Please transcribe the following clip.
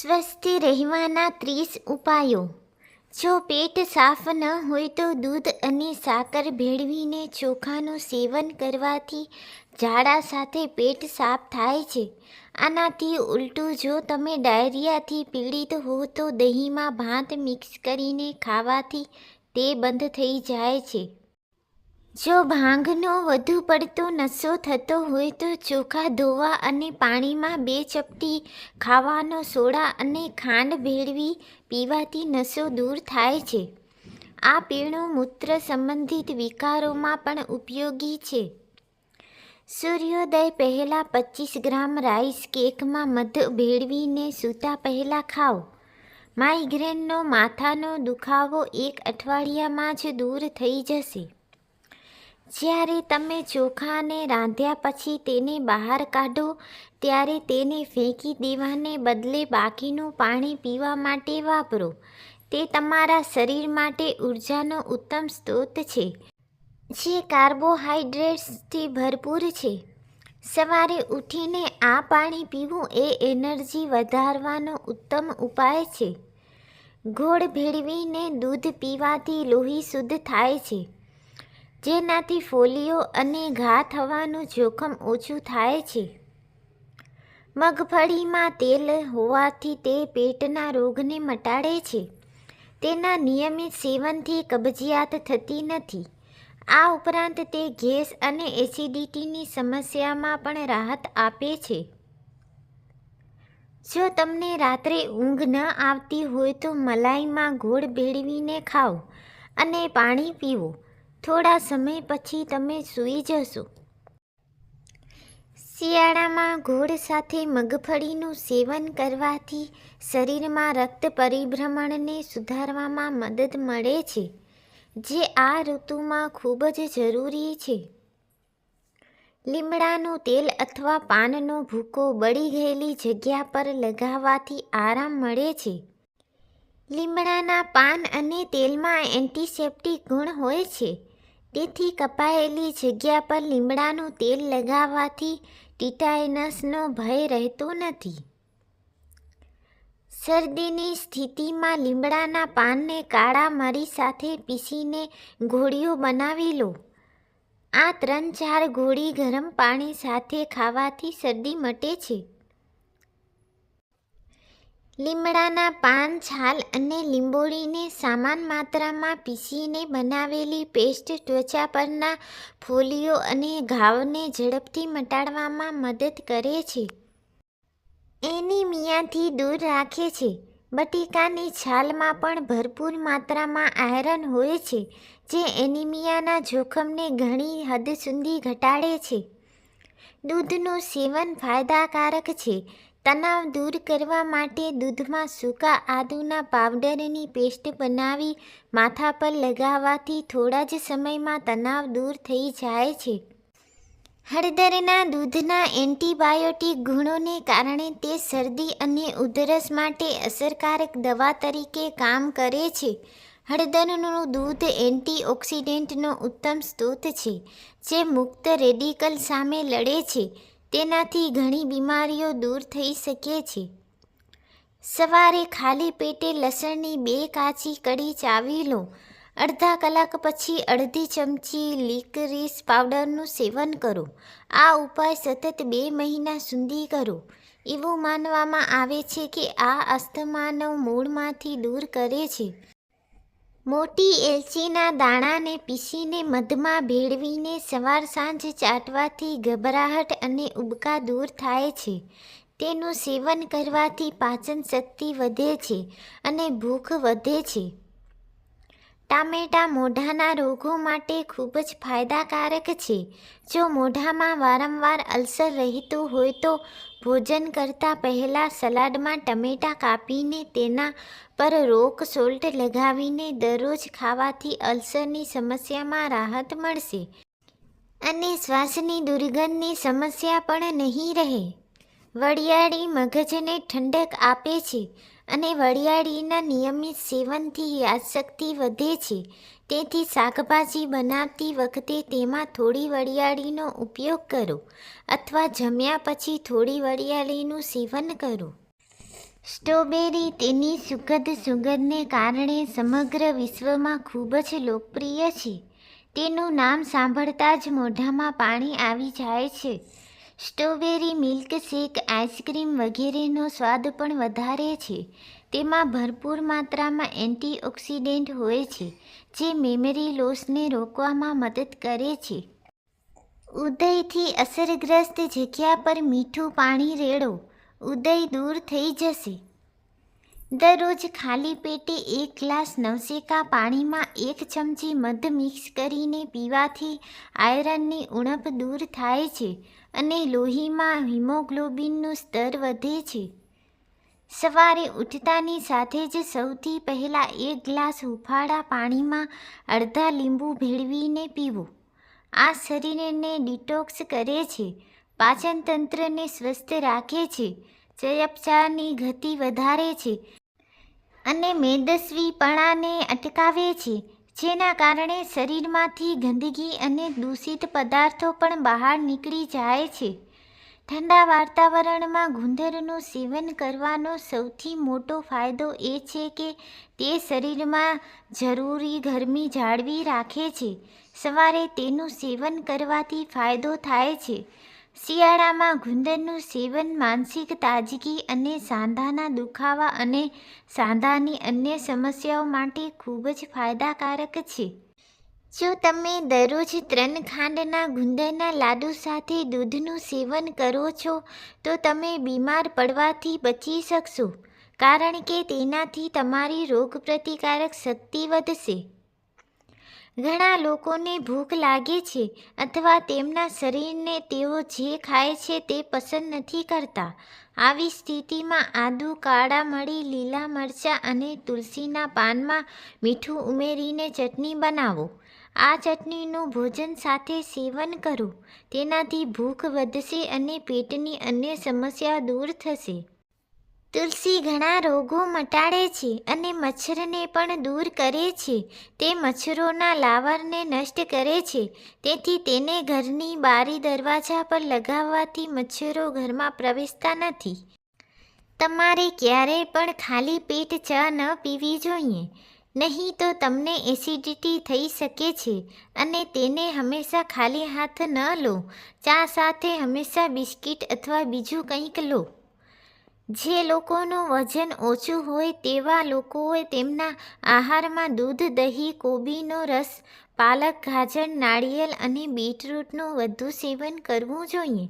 સ્વસ્થ રહેવાના ત્રીસ ઉપાયો. જો પેટ સાફ ન હોય તો દૂધ અને સાકર ભેળવીને ચોખાનું સેવન કરવાથી ઝાડા સાથે પેટ સાફ થાય છે. આનાથી ઉલટું જો તમે ડાયરિયાથી પીડિત હો તો દહીંમાં ભાત મિક્સ કરીને ખાવાથી તે બંધ થઈ જાય છે. જો ભાંગનો વધુ પડતો નશો થતો હોય તો ચોખા ધોવા અને પાણીમાં બે ચપટી ખાવાનો સોડા અને ખાંડ ભેળવી પીવાથી નશો દૂર થાય છે. આ પીણું મૂત્ર સંબંધિત વિકારોમાં પણ ઉપયોગી છે. સૂર્યોદય પહેલાં પચીસ ગ્રામ રાઈસ કેકમાં મધ ભેળવીને સૂતા પહેલાં ખાઓ. માઇગ્રેનનો માથાનો દુખાવો એક અઠવાડિયામાં જ દૂર થઈ જશે. જ્યારે તમે ચોખાને રાંધ્યા પછી તેને બહાર કાઢો, ત્યારે તેને ફેંકી દેવાને બદલે બાકીનું પાણી પીવા માટે વાપરો. તે તમારા શરીર માટે ઉર્જાનો ઉત્તમ સ્ત્રોત છે, જે કાર્બોહાઈડ્રેટ્સથી ભરપૂર છે. સવારે ઉઠીને આ પાણી પીવું એ એનર્જી વધારવાનો ઉત્તમ ઉપાય છે. ગોળ ભેળવીને દૂધ પીવાથી લોહી શુદ્ધ થાય છે. જેનાથી ફોલિયો અને ઘા થવાનું જોખમ ઓછું થાય છે. મગફળીમાં તેલ હોવાથી તે પેટના રોગને મટાડે છે. તેના નિયમિત સેવનથી કબજિયાત થતી નથી. આ ઉપરાંત તે ગેસ અને એસિડિટીની સમસ્યામાં પણ રાહત આપે છે. જો તમને રાત્રે ઊંઘ ન આવતી હોય તો મલાઈમાં ગોળ ભેળવીને ખાઓ અને પાણી પીવો. થોડા સમય પછી તમે સૂઈ જશો. શિયાળામાં ગોળ સાથે મગફળીનું સેવન કરવાથી શરીરમાં રક્ત પરિભ્રમણને સુધારવામાં મદદ મળે છે, જે આ ઋતુમાં ખૂબ જ જરૂરી છે. લીમડાનું તેલ અથવા પાનનો ભૂકો બળી ગયેલી જગ્યા પર લગાવવાથી આરામ મળે છે. લીમડાના પાન અને તેલમાં એન્ટિસેપ્ટિક ગુણ હોય છે તેથી કપાયેલી જગ્યા પર લીમડાનું તેલ લગાવવાથી ટીટાઇનસનો ભય રહેતો નથી. શરદીની સ્થિતિમાં લીમડાના પાનને કાળા મરી સાથે પીસીને ગોળીઓ બનાવી લો. આ ત્રણ ચાર ગોળી ગરમ પાણી સાથે ખાવાથી શરદી મટે છે. લીમડાના પાન, છાલ અને લીંબોળીને સમાન માત્રામાં પીસીને બનાવેલી પેસ્ટ ત્વચા પરના ફોલિયો અને ઘાવને ઝડપથી મટાડવામાં મદદ કરે છે. એનિમિયાથી દૂર રાખે છે. બટીકાની છાલમાં પણ ભરપૂર માત્રામાં આયરન હોય છે, જે એનિમિયાના જોખમને ઘણી હદ સુધી ઘટાડે છે. દૂધનું સેવન ફાયદાકારક છે તણાવ દૂર કરવા માટે દૂધમાં સૂકા આદુના પાવડરની પેસ્ટ બનાવી માથા પર લગાવવાથી થોડા જ સમયમાં તણાવ દૂર થઈ જાય છે. હળદરના દૂધના એન્ટીબાયોટિક ગુણોને કારણે તે શરદી અને ઉધરસ માટે અસરકારક દવા તરીકે કામ કરે છે. હળદરનું દૂધ એન્ટીઓક્સિડન્ટનો ઉત્તમ સ્ત્રોત છે, જે મુક્ત રેડિકલ સામે લડે છે. તેનાથી ઘણી બીમારીઓ દૂર થઈ શકે છે. સવારે ખાલી પેટે લસણની બે કાચી કડી ચાવી લો. અડધા કલાક પછી અડધી ચમચી લિકરીસ પાવડરનું સેવન કરો. આ ઉપાય સતત બે મહિના સુધી કરો. એવું માનવામાં આવે છે કે આ અસ્થમાનો મૂળમાંથી દૂર કરે છે. મોટી એલચીના દાણાને પીસીને મધમાં ભેળવીને સવાર સાંજ ચાટવાથી ગભરાહટ અને ઉબકા દૂર થાય છે. તેનું સેવન કરવાથી પાચન શક્તિ વધે છે અને ભૂખ વધે છે. ટામેટા મોઢાના રોગો માટે ખૂબ જ ફાયદાકારક છે. જો મોઢામાં વારંવાર અલ્સર રહેતું હોય તો ભોજન કરતાં પહેલાં સલાડમાં ટમેટાં કાપીને તેના પર રોક સોલ્ટ લગાવીને દરરોજ ખાવાથી અલ્સરની સમસ્યામાં રાહત મળશે. અને શ્વાસની દુર્ગંધની સમસ્યા પણ નહીં રહે. વરિયાળી મગજને ઠંડક આપે છે અને વરિયાળીના નિયમિત સેવનથી યાદશક્તિ વધે છે. તેથી શાકભાજી બનાવતી વખતે તેમાં થોડી વરિયાળીનો ઉપયોગ કરો અથવા જમ્યા પછી થોડી વરિયાળીનું સેવન કરો. સ્ટ્રોબેરી તેની સુગંધ સુગંધને કારણે સમગ્ર વિશ્વમાં ખૂબ જ લોકપ્રિય છે. તેનું નામ સાંભળતા જ મોઢામાં પાણી આવી જાય છે. સ્ટ્રોબેરી, મિલ્કશેક, આઈસ્ક્રીમ વગેરેનો સ્વાદ પણ વધારે છે. તેમાં ભરપૂર માત્રામાં એન્ટીઓક્સિડન્ટ હોય છે, જે મેમરી લોસને રોકવામાં મદદ કરે છે. ઉદયથી અસરગ્રસ્ત જગ્યા પર મીઠું પાણી રેડો. ઉદય દૂર થઈ જશે. દરરોજ ખાલી પેટે એક ગ્લાસ નવશેકા પાણીમાં એક ચમચી મધ મિક્સ કરીને પીવાથી આયરનની ઉણપ દૂર થાય છે અને લોહીમાં હિમોગ્લોબિનનું સ્તર વધે છે. સવારે ઉઠતાની સાથે જ સૌથી પહેલાં એક ગ્લાસ હુફાળા પાણીમાં અડધા લીંબુ ભેળવીને પીવું. આ શરીરને ડિટોક્સ કરે છે, પાચનતંત્રને સ્વસ્થ રાખે છે ચયાપચારની ગતિ વધારે છે અને મેદસ્વીપણાને અટકાવે છે, જેના કારણે શરીરમાંથી ગંદકી અને દૂષિત પદાર્થો પણ બહાર નીકળી જાય છે. ઠંડા વાતાવરણમાં ગુંદરનું સેવન કરવાનો સૌથી મોટો ફાયદો એ છે કે તે શરીરમાં જરૂરી ગરમી જાળવી રાખે છે. સવારે તેનું સેવન કરવાથી ફાયદો થાય છે. શિયાળામાં ગુંદરનું સેવન માનસિક તાજગી અને સાંધાના દુખાવા અને સાંધાની અન્ય સમસ્યાઓ માટે ખૂબ જ ફાયદાકારક છે. જો તમે દરરોજ ત્રણ ખાંડના ગુંદરના લાડુ સાથે દૂધનું સેવન કરો છો, તો તમે બીમાર પડવાથી બચી શકશો, કારણ કે તેનાથી તમારી રોગપ્રતિકારક શક્તિ વધશે. ઘણા લોકોને ભૂખ લાગે છે અથવા તેમના શરીરને તેઓ જે ખાય છે તે પસંદ નથી કરતા. આવી સ્થિતિમાં આદુ, કાળા મળી લીલા મરચાં અને તુલસીના પાનમાં મીઠું ઉમેરીને ચટણી બનાવો. આ ચટણીનું ભોજન સાથે સેવન કરો. તેનાથી ભૂખ વધશે અને પેટની અન્ય સમસ્યા દૂર થશે. તુલસી ઘણા રોગો મટાડે છે અને મચ્છરને પણ દૂર કરે છે. તે મચ્છરોના લાવરને નષ્ટ કરે છે. તેથી તેને ઘરની બારી દરવાજા પર લગાવવાથી મચ્છરો ઘરમાં પ્રવેશતા નથી. તમારે ક્યારેય પણ ખાલી પેટ ચા ન પીવી જોઈએ. નહીં તો તમને એસિડિટી થઈ શકે છે અને તેને હંમેશા ખાલી હાથ ન લો. ચા સાથે હંમેશા બિસ્કિટ અથવા બીજું કંઈક લો. જે લોકોનું વજન ઓછું હોય તેવા લોકોએ તેમના આહારમાં દૂધ, દહીં, કોબીનો રસ, પાલક, ગાજર, નાળિયેર અને બીટરૂટનું વધુ સેવન કરવું જોઈએ.